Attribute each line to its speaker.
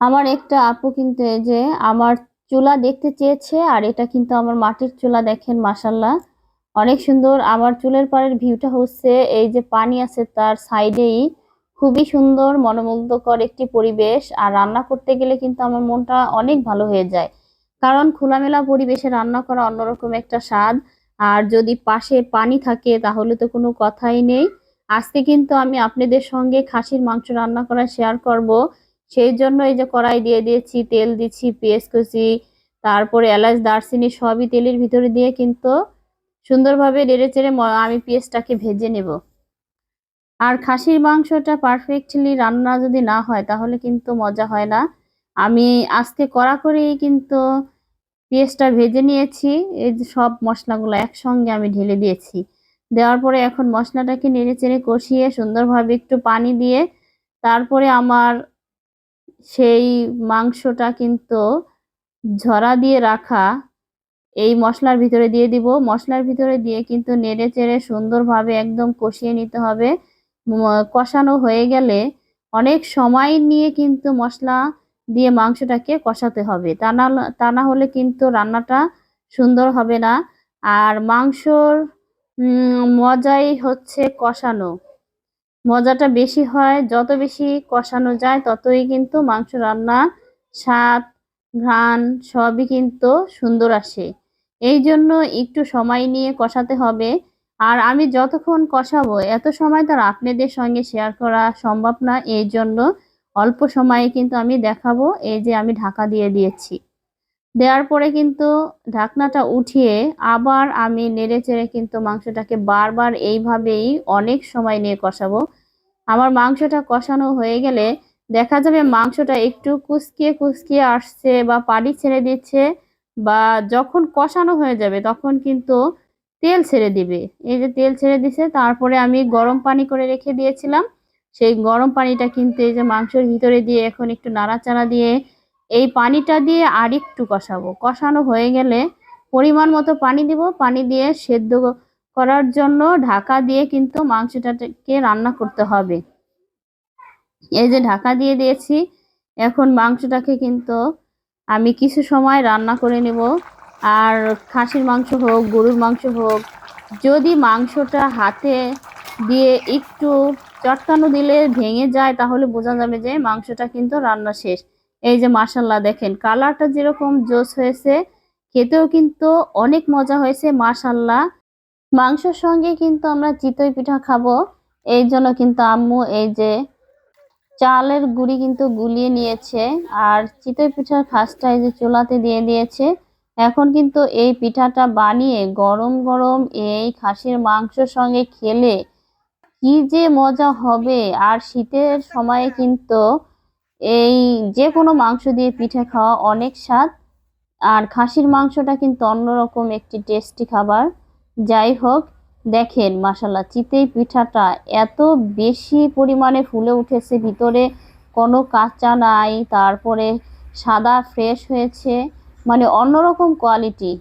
Speaker 1: আমার একটা আপু কিন্তু এই যে আমার চুলা দেখতে চেয়েছে আর এটা কিন্তু আমার মাটির চুলা দেখেন মাসাল্লাহ অনেক সুন্দর, আমার চুলের পাড়ের ভিউটা হচ্ছে এই যে পানি আছে তার সাইডেই। খুবই সুন্দর, মনোমুগ্ধকর একটি পরিবেশ আর রান্না করতে গেলে কিন্তু আমার মনটা অনেক ভালো হয়ে যায়। কারণ খোলামেলা পরিবেশে রান্না করা অন্যরকম একটা স্বাদ। আর যদি পাশে পানি থাকে তাহলে তো কোনো কথাই নেই। আজকে কিন্তু আমি আপনাদের সঙ্গে খাসির মাংস রান্না করা শেয়ার করব। সেই জন্য এই যে কড়াই দিয়ে দিয়েছি, তেল দিচ্ছি, পেঁয়াজ কুচি, তারপরে এলাচ, দারচিনি সবই তেলের ভিতরে দিয়ে কিন্তু সুন্দরভাবে নেড়ে চেড়ে আমি পেঁয়াজটাকে ভেজে নেব। আর খাসির মাংসটা পারফেক্টলি রান্না যদি না হয় তাহলে কিন্তু মজা হয় না। আমি আজকে কড়া করেই কিন্তু পেঁয়াজটা ভেজে নিয়েছি, এই যে সব মশলাগুলো একসঙ্গে আমি ঢেলে দিয়েছি। দেওয়ার পরে এখন মশলাটাকে নেড়ে চেড়ে কষিয়ে সুন্দরভাবে একটু পানি দিয়ে তারপরে আমার সেই মাংসটা কিন্তু ঝরা দিয়ে রাখা। এই মশলার ভিতরে দিয়ে দিব। মশলার ভিতরে দিয়ে কিন্তু নেড়ে চেড়ে সুন্দরভাবে একদম কষিয়ে নিতে হবে। কষানো হয়ে গেলে অনেক সময় নিয়ে কিন্তু মশলা দিয়ে মাংসটাকে কষাতে হবে। তা না তা না হলে কিন্তু রান্নাটা সুন্দর হবে না। আর মাংসর মজাই হচ্ছে কষানো। মজাটা বেশি হয়, যত বেশি কষানো যায় ততই কিন্তু মাংস রান্না, স্বাদ, ঘ্রাণ সবই কিন্তু সুন্দর আসে। এই জন্য একটু সময় নিয়ে কষাতে হবে। আর আমি যতক্ষণ কষাবো, এত সময় তার আপনাদের সঙ্গে শেয়ার করা সম্ভব না। এই জন্য অল্প সময়ে কিন্তু আমি দেখাবো। এই যে আমি ঢাকা দিয়ে দিয়েছি। দেওয়ার পরে কিন্তু ঢাকনাটা উঠিয়ে আবার আমি নেড়ে চেড়ে কিন্তু মাংসটাকে বারবার এইভাবেই অনেক সময় নিয়ে কষাবো। আমার মাংসটা কষানো হয়ে গেলে দেখা যাবে মাংসটা একটু কুচকিয়ে কুচকিয়ে আসছে বা পানি ছেড়ে দিচ্ছে বা যখন কষানো হয়ে যাবে তখন কিন্তু তেল ছেড়ে দিবে। এই যে তেল ছেড়ে দিছে, তারপরে আমি গরম পানি করে রেখে দিয়েছিলাম। সেই গরম পানিটা কিন্তু এই যে মাংসের ভিতরে দিয়ে এখন একটু নাড়াচাড়া দিয়ে এই পানিটা দিয়ে আর একটু কষাবো। কষানো হয়ে গেলে পরিমাণ মতো পানি দিব। পানি দিয়ে সেদ্ধ করার জন্য ঢাকা দিয়ে কিন্তু মাংসটাকে রান্না করতে হবে। এই যে ঢাকা দিয়ে দিয়েছি, এখন মাংসটাকে কিন্তু আমি কিছু সময় রান্না করে নেব। আর খাসির মাংস হোক, গরুর মাংস হোক, যদি মাংসটা হাতে দিয়ে একটু চটকানো দিলে ভেঙে যায়, তাহলে বোঝা যাবে যে মাংসটা কিন্তু রান্না শেষ। এই যে মার্শাল্লাহ দেখেন, কালারটা যেরকম জোস হয়েছে, খেতেও কিন্তু অনেক মজা হয়েছে মার্শাল্লাহ মাংসের সঙ্গে কিন্তু আমরা চিতই পিঠা খাব, এই জন্য কিন্তু আম্মু এই যে চালের গুড়ি কিন্তু গুলিয়ে নিয়েছে, আর চিতই পিঠার খাসটা এই যে চুলাতে দিয়ে দিয়েছে। এখন কিন্তু এই পিঠাটা বানিয়ে গরম গরম এই খাসির মাংসর সঙ্গে খেলে কি যে মজা হবে, আর শীতের সময়ে কিন্তু এই যে কোনো মাংস দিয়ে পিঠা খাওয়া অনেক স্বাদ। আর খাসির মাংসটা কিন্তু অন্যরকম একটি টেস্টি খাবার। যাই হোক, দেখেন মাসাল্লাহ চিতেই পিঠাটা এত বেশি পরিমাণে ফুলে উঠেছে, ভিতরে কোনো কাঁচা নাই, তারপরে সাদা, ফ্রেশ হয়েছে। মানে অন্যরকম কোয়ালিটি।